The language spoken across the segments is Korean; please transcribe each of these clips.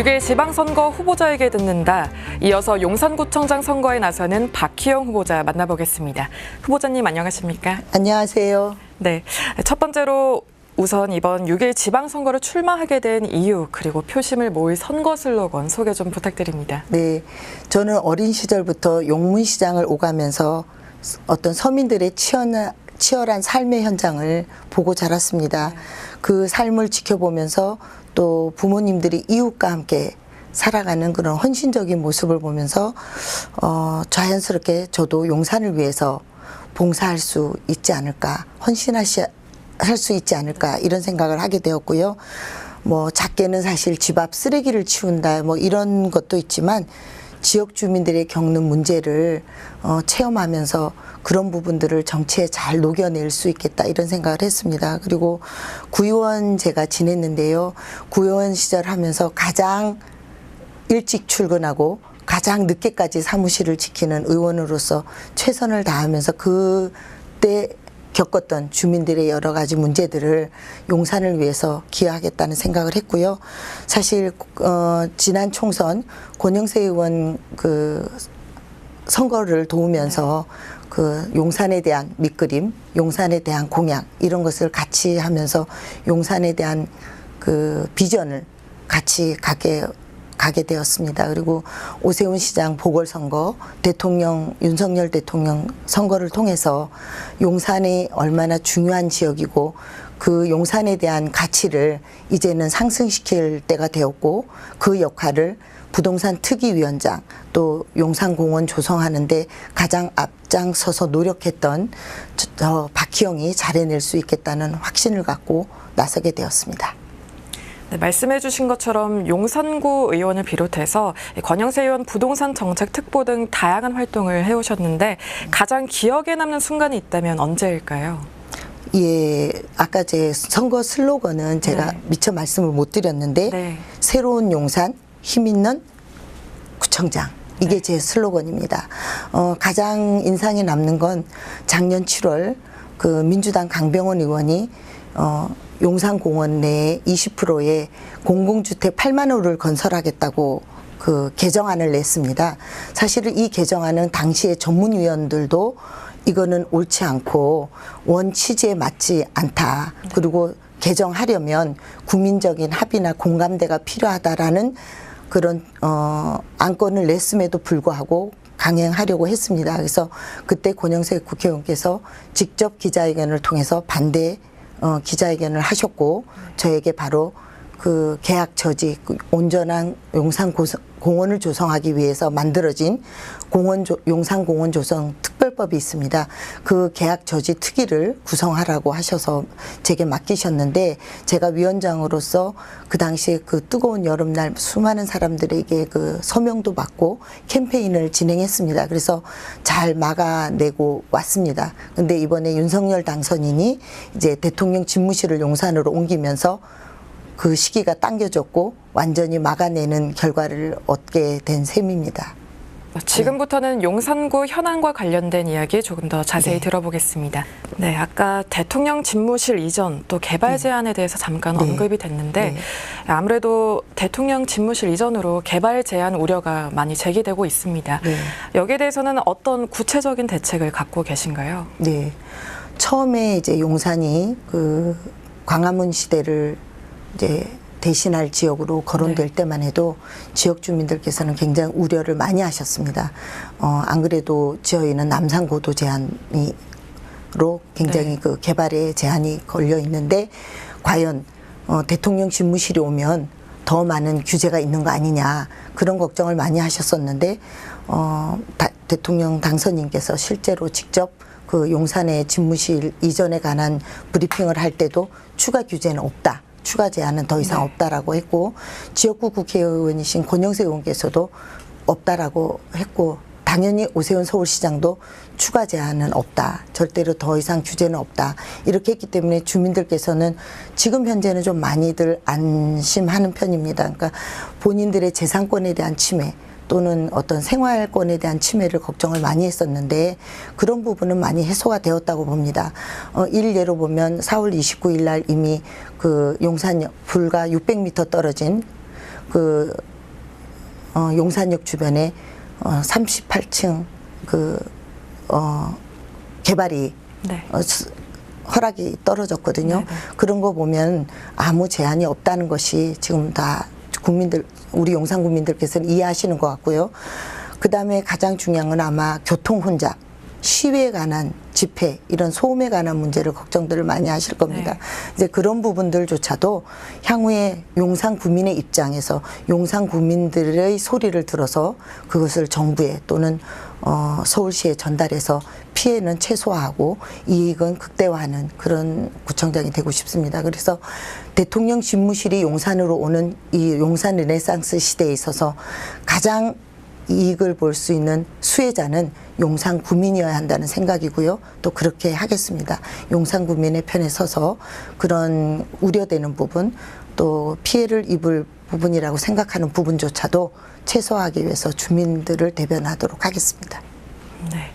6일 지방선거 후보자에게 듣는다. 이어서 용산구청장 선거에 나서는 박희영 후보자 만나보겠습니다. 후보자님 안녕하십니까? 안녕하세요. 네. 첫 번째로 우선 이번 6일 지방선거를 출마하게 된 이유 그리고 표심을 모을 선거 슬로건 소개 좀 부탁드립니다. 네, 저는 어린 시절부터 용문시장을 오가면서 어떤 서민들의 치열한, 치열한 삶의 현장을 보고 자랐습니다. 그 삶을 지켜보면서 또 부모님들이 이웃과 함께 살아가는 그런 헌신적인 모습을 보면서 어, 자연스럽게 저도 용산을 위해서 봉사할 수 있지 않을까, 헌신하시 할 수 있지 않을까 이런 생각을 하게 되었고요. 뭐 작게는 사실 집 앞 쓰레기를 치운다 뭐 이런 것도 있지만 지역 주민들의 겪는 문제를 어, 체험하면서 그런 부분들을 정치에 잘 녹여낼 수 있겠다 이런 생각을 했습니다. 그리고 구의원 제가 지냈는데요. 구의원 시절 하면서 가장 일찍 출근하고 가장 늦게까지 사무실을 지키는 의원으로서 최선을 다하면서 그때 겪었던 주민들의 여러 가지 문제들을 용산을 위해서 기여하겠다는 생각을 했고요. 사실 어, 지난 총선 권영세 의원 그 선거를 도우면서 그 용산에 대한 밑그림, 용산에 대한 공약 이런 것을 같이 하면서 용산에 대한 그 비전을 같이 가게 가게 되었습니다. 그리고 오세훈 시장 보궐선거, 대통령 윤석열 대통령 선거를 통해서 용산이 얼마나 중요한 지역이고 그 용산에 대한 가치를 이제는 상승시킬 때가 되었고 그 역할을 부동산 특위위원장 또 용산공원 조성하는데 가장 앞장서서 노력했던 저, 저 박희영이 잘해낼 수 있겠다는 확신을 갖고 나서게 되었습니다. 네, 말씀해주신 것처럼 용산구 의원을 비롯해서 권영세 의원 부동산 정책 특보 등 다양한 활동을 해오셨는데 가장 기억에 남는 순간이 있다면 언제일까요? 예, 아까 제 선거 슬로건은 제가 네. 미처 말씀을 못 드렸는데 네. 새로운 용산 힘 있는 구청장 이게 제 슬로건입니다. 어, 가장 인상이 남는 건 작년 7월 그 민주당 강병원 의원이 어, 용산공원 내에 20%의 공공주택 8만 호를 건설하겠다고 그 개정안을 냈습니다. 사실은 이 개정안은 당시의 전문위원들도 이거는 옳지 않고 원 취지에 맞지 않다. 그리고 개정하려면 국민적인 합의나 공감대가 필요하다라는 그런 어 안건을 냈음에도 불구하고 강행하려고 했습니다. 그래서 그때 권영세 국회의원께서 직접 기자회견을 통해서 반대 어 기자회견을 하셨고 저에게 바로 그 계약 저지 그 온전한 용산 고서- 공원을 조성하기 위해서 만들어진 공원 조, 용산 공원 조성 특별법이 있습니다. 그 계약 저지 특위를 구성하라고 하셔서 제게 맡기셨는데 제가 위원장으로서 그 당시에 그 뜨거운 여름날 수많은 사람들에게 그 서명도 받고 캠페인을 진행했습니다. 그래서 잘 막아내고 왔습니다. 근데 이번에 윤석열 당선인이 이제 대통령 집무실을 용산으로 옮기면서 그 시기가 당겨졌고 완전히 막아내는 결과를 얻게 된 셈입니다. 지금부터는 용산구 현안과 관련된 이야기 조금 더 자세히 네. 들어보겠습니다. 네, 아까 대통령 집무실 이전 또 개발 제안에 대해서 잠깐 네. 언급이 됐는데 네. 아무래도 대통령 집무실 이전으로 개발 제한 우려가 많이 제기되고 있습니다. 네. 여기에 대해서는 어떤 구체적인 대책을 갖고 계신가요? 네. 처음에 이제 용산이 그 광화문 시대를 이제 대신할 지역으로 거론될 네. 때만 해도 지역 주민들께서는 굉장히 우려를 많이 하셨습니다. 어, 안 그래도 저희는 남산 고도 제한이 로 굉장히 네. 그 개발에 제한이 걸려 있는데 과연 어, 대통령 집무실이 오면 더 많은 규제가 있는 거 아니냐 그런 걱정을 많이 하셨었는데 어, 다- 대통령 당선인께서 실제로 직접 그 용산의 집무실 이전에 관한 브리핑을 할 때도 추가 규제는 없다. 추가 제한은 더 이상 네. 없다라고 했고 지역구 국회의원이신 권영세 의원께서도 없다라고 했고 당연히 오세훈 서울시장도 추가 제한은 없다. 절대로 더 이상 규제는 없다. 이렇게 했기 때문에 주민들께서는 지금 현재는 좀 많이들 안심하는 편입니다. 그러니까 본인들의 재산권에 대한 침해 또는 어떤 생활권에 대한 침해를 걱정을 많이 했었는데 그런 부분은 많이 해소가 되었다고 봅니다. 어, 일례로 보면 4월 29일 날 이미 그 용산 불과 600m 떨어진 그 어, 용산역 주변에 어, 38층 그 어, 개발이 네. 어, 스- 허락이 떨어졌거든요. 네네. 그런 거 보면 아무 제한이 없다는 것이 지금 다 국민들 우리 용산 국민들께서는 이해하시는 것 같고요. 그 다음에 가장 중요한 건 아마 교통 혼잡, 시위에 관한 집회 이런 소음에 관한 문제를 걱정들을 많이 하실 겁니다. 네. 이제 그런 부분들조차도 향후에 용산 구민의 입장에서 용산 구민들의 소리를 들어서 그것을 정부에 또는 어, 서울시에 전달해서 피해는 최소화하고 이익은 극대화하는 그런 구청장이 되고 싶습니다. 그래서 대통령 집무실이 용산으로 오는 이 용산 르네상스 시대에 있어서 가장 이익을 볼 수 있는 수혜자는 용산 구민이어야 한다는 생각이고요. 또 그렇게 하겠습니다. 용산 구민의 편에 서서 그런 우려되는 부분 또 피해를 입을 부분이라고 생각하는 부분조차도 최소화하기 위해서 주민들을 대변하도록 하겠습니다. 네.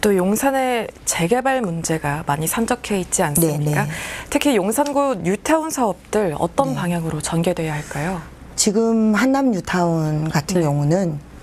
또 용산의 재개발 문제가 많이 산적해 있지 않습니까? 네, 네. 특히 용산구 뉴타운 사업들 어떤 방향으로 전개돼야 할까요? 지금 한남 뉴타운 같은 네. 경우는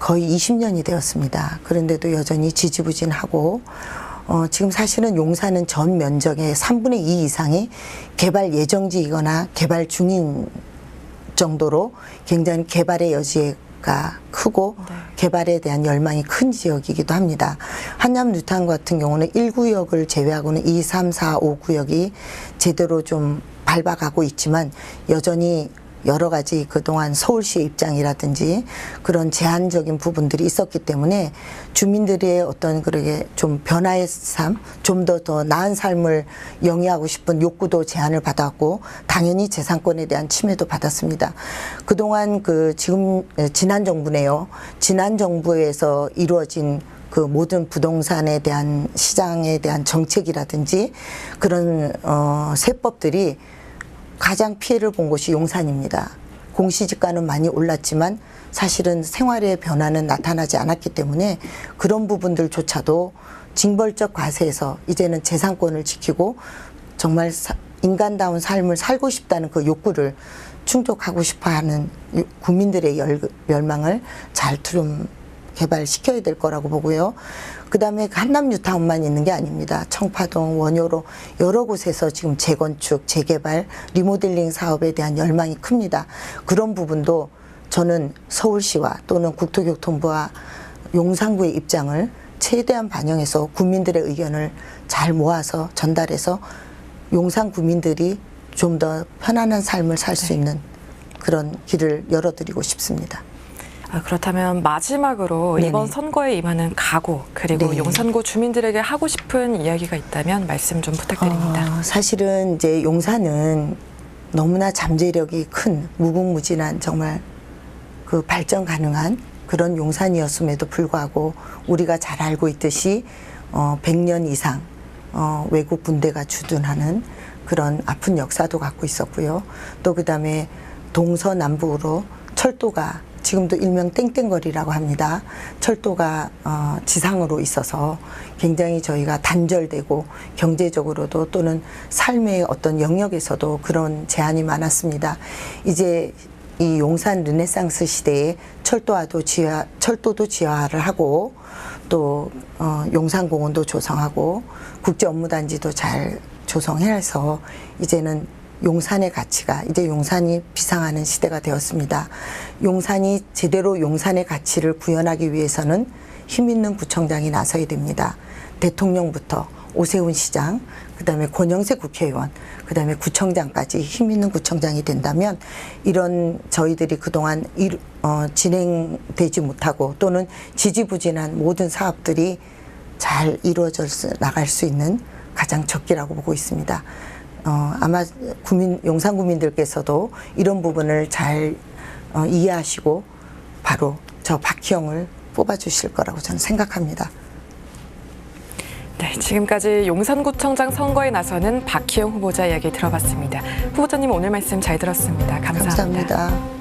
거의 20년이 되었습니다. 그런데도 여전히 지지부진하고 어, 지금 사실은 용산은 전 면적의 3분의 2 이상이 개발 예정지이거나 개발 중인 정도로 굉장히 개발의 여지가 크고 네. 개발에 대한 열망이 큰 지역이기도 합니다. 한남 뉴타운 같은 경우는 1구역을 제외하고는 2, 3, 4, 5구역이 제대로 좀 밟아가고 있지만 여전히 여러 가지 그동안 서울시의 입장이라든지 그런 제한적인 부분들이 있었기 때문에 주민들의 어떤 그러게 좀 변화의 삶, 좀 더더 나은 삶을 영위하고 싶은 욕구도 제한을 받았고 당연히 재산권에 대한 침해도 받았습니다. 그동안 그 지금 에, 지난 정부네요. 지난 정부에서 이루어진 그 모든 부동산에 대한 시장에 대한 정책이라든지 그런 어 세법들이 가장 피해를 본 곳이 용산입니다. 공시지가는 많이 올랐지만 사실은 생활의 변화는 나타나지 않았기 때문에 그런 부분들조차도 징벌적 과세에서 이제는 재산권을 지키고 정말 사- 인간다운 삶을 살고 싶다는 그 욕구를 충족하고 싶어 하는 유- 국민들의 열, 열망을 잘 좀 개발시켜야 될 거라고 보고요. 그 다음에 한남 뉴타운만 있는 게 아닙니다. 청파동, 원효로 여러 곳에서 지금 재건축, 재개발, 리모델링 사업에 대한 열망이 큽니다. 그런 부분도 저는 서울시와 또는 국토교통부와 용산구의 입장을 최대한 반영해서 국민들의 의견을 잘 모아서 전달해서 용산 구민들이 좀 더 편안한 삶을 살 수 있는 그런 길을 열어드리고 싶습니다. 아, 그렇다면 마지막으로 네네. 이번 선거에 임하는 각오 그리고 네. 용산구 주민들에게 하고 싶은 이야기가 있다면 말씀 좀 부탁드립니다. 어, 사실은 이제 용산은 너무나 잠재력이 큰 무궁무진한 정말 그 발전 가능한 그런 용산이었음에도 불구하고 우리가 잘 알고 있듯이 어, 100년 이상 어, 외국 군대가 주둔하는 그런 아픈 역사도 갖고 있었고요. 또 그 다음에 동서남북으로 철도가 지금도 일명 땡땡거리라고 합니다. 철도가 어, 지상으로 있어서 굉장히 저희가 단절되고 경제적으로도 또는 삶의 어떤 영역에서도 그런 제한이 많았습니다. 이제 이 용산 르네상스 시대에 철도와도 지하, 철도도 지하화를 하고 또 어, 용산공원도 조성하고 국제 업무단지도 잘 조성해서 이제는 용산의 가치가 이제 용산이 비상하는 시대가 되었습니다. 용산이 제대로 용산의 가치를 구현하기 위해서는 힘 있는 구청장이 나서야 됩니다. 대통령부터 오세훈 시장, 그 다음에 권영세 국회의원, 그 다음에 구청장까지 힘 있는 구청장이 된다면 이런 저희들이 그동안 일, 어, 진행되지 못하고 또는 지지부진한 모든 사업들이 잘 이루어져 나갈 수 있는 가장 적기라고 보고 있습니다. 어, 아마 국민 용산 구민들께서도 이런 부분을 잘 어, 이해하시고 바로 저 박희영을 뽑아주실 거라고 저는 생각합니다. 네, 지금까지 용산구청장 선거에 나서는 박희영 후보자 이야기 들어봤습니다. 후보자님 오늘 말씀 잘 들었습니다 감사합니다. 감사합니다.